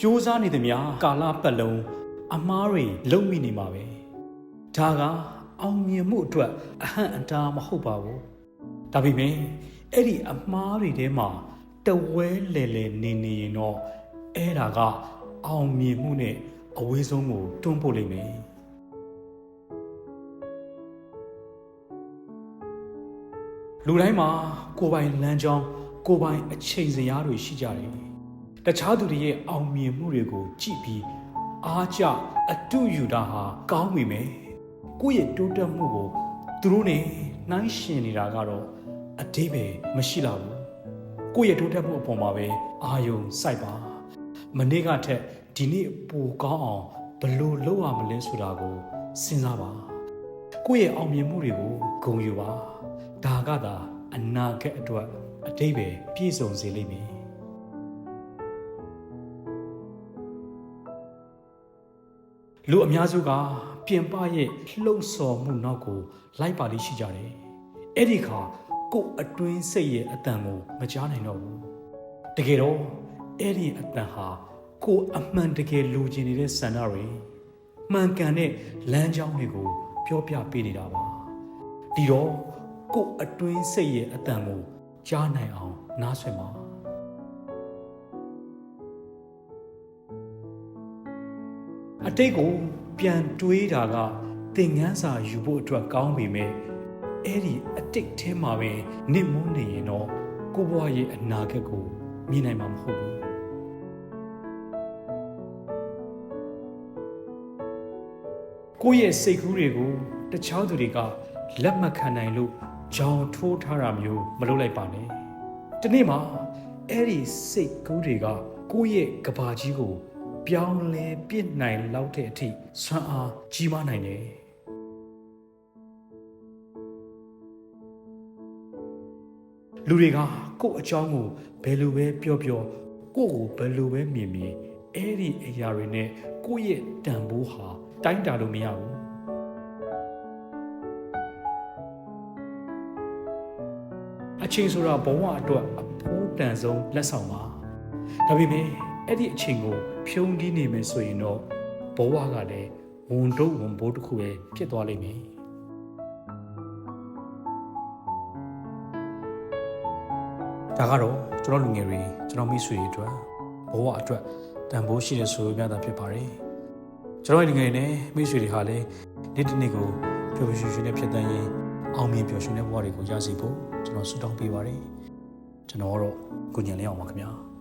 စူးစမ်းနေသမျှကာလပတ်လုံးအမားတွေလုံမိနေမှာပဲဒါကအောင်မြင်မှုအတွက်အဟန့်အတားမဟုတ်ပါဘူးဒါပေမဲ့အဲ့ဒီအမားတွေထဲမှာတဝဲလဲလဲနေနေရင်တော့အဲ့ဒါကအောင်မြင်မှုနဲ့အဝေးဆုံးကိုတွန်းပို့လိမ့်မယ်လူတိုင်းမှာကိုယ်ပိုင်လမ်းကြောင်းကိုယ်ပိုင်အချိန်စရာတွေရှိကြတယ် တခြားသူတွေရဲ့အောင်မြင်မှုတွေကိုကြည့်ပြီးအားကျအတူယူတာဟာကောင်းပြီမယ်ကိုယ့်ရဲ့တိုးတက်မှုကိုသူတို့နဲ့နှိုင်းယှဉ်နေတာကတော့အတိပဲမရှိတော့ဘူးကိုယ့်ရဲ့တိုးတက်မှုအပေါ်မှာပဲအာယုံစိုက်ပါမနေ့ကထက်ဒီနေ့ပိုကောင်းအောင်ဘယ်လိုလုပ်ရမလဲဆိုတာကိုစဉ်းစားပါကိုယ့်ရဲ့အောင်မြင်မှုတွေကိုဂုဏ်ယူပါဒါကသာအနာဂတ်အတွက်အတိပဲပြည့်စုံစေလိမ့်မယ် လူအများစုကပြင်ပရဲ့လှုပ်ဆော်မှုနောက်ကို လိုက်ပါလိရှိကြတယ်။အဲ့ဒီခါကိုယ်အတွင်းစိတ်ရဲ့အတန်ကိုမကြားနိုင်တော့ဘူး။တကယ်တော့အဲ့ဒီအတန်ဟာကိုယ်အမှန်တကယ်လူကျင်နေတဲ့ဆန္ဒတွေမှန်ကန်တဲ့လမ်းကြောင်းတွေကိုပြောပြပေးနေတာပါ။ဒီတော့ကိုယ်အတွင်းစိတ်ရဲ့အတန်ကိုကြားနိုင်အောင်နားဆွင့်ပါ။ အတိတ်ကိုပြန်တွေးတာကသင်ငန်းစာယူဖို့အတွက်ကောင်းပေမဲ့အဲ့ဒီအတိတ်ထဲမှာပဲနစ်မွန်းနေရင်တော့ကိုယ့်ဘဝရဲ့အနာဂတ်ကိုမြင်နိုင်မှာမဟုတ်ဘူးကိုယ့်ရဲ့စိတ်ကူးတွေကိုတခြားသူတွေကလက်မခံနိုင်လို့ကြောင်ထိုးထားတာမျိုးမလုပ်လိုက်ပါနဲ့ဒီနေ့မှာအဲ့ဒီစိတ်ကူးတွေကကိုယ့်ရဲ့ကဘာကြီးကို ပြောင်းလဲပြစ်နိုင်လောက်တဲ့အထိဆွမ်းအားကြီးမားနိုင်တယ်လူတွေကကိုယ့်အကြောင်းကိုဘယ်လိုပဲပြောပြောကိုယ့်ကိုဘယ်လိုပဲမြင်မြင်အဲ့ဒီအရာတွေနဲ့ကိုယ့်ရဲ့တန်ဖိုးဟာတိုင်းတာလို့မရဘူးအချိန်ဆိုတာဘဝအတွက်အဖိုးတန်ဆုံးလက်ဆောင်ပါဒါပေမဲ့ အဲ့ဒီအချိန်ကို ဖြုံးတီးနေမယ်ဆိုရင်တော့ဘဝကလည်းဝန်တော့ဝန်ဘိုးတစ်ခုပဲဖြစ်သွားလိမ့်မယ်ဒါကတော့ကျွန်တော်လူငယ်တွေကျွန်တော်မိတ်ဆွေတွေအတွက်ဘဝအတွက်တန်ဖိုးရှိတဲ့ဆိုရပြတာဖြစ်ပါတယ်ကျွန်တော်ရဲ့လူငယ်တွေနဲ့မိတ်ဆွေတွေဟာလည်းနေ့တစ်နေ့ကိုပျော်ပျော်ရွှင်ရွှင်နဲ့ဖြစ်တတ်ရင်အောင်မြင်ပျော်ရွှင်တဲ့ဘဝတွေကိုရရှိဖို့ကျွန်တော်ဆုတောင်းပေးပါတယ်ကျွန်တော်ကတော့ကိုညင်လေးအောင်ပါခင်ဗျာ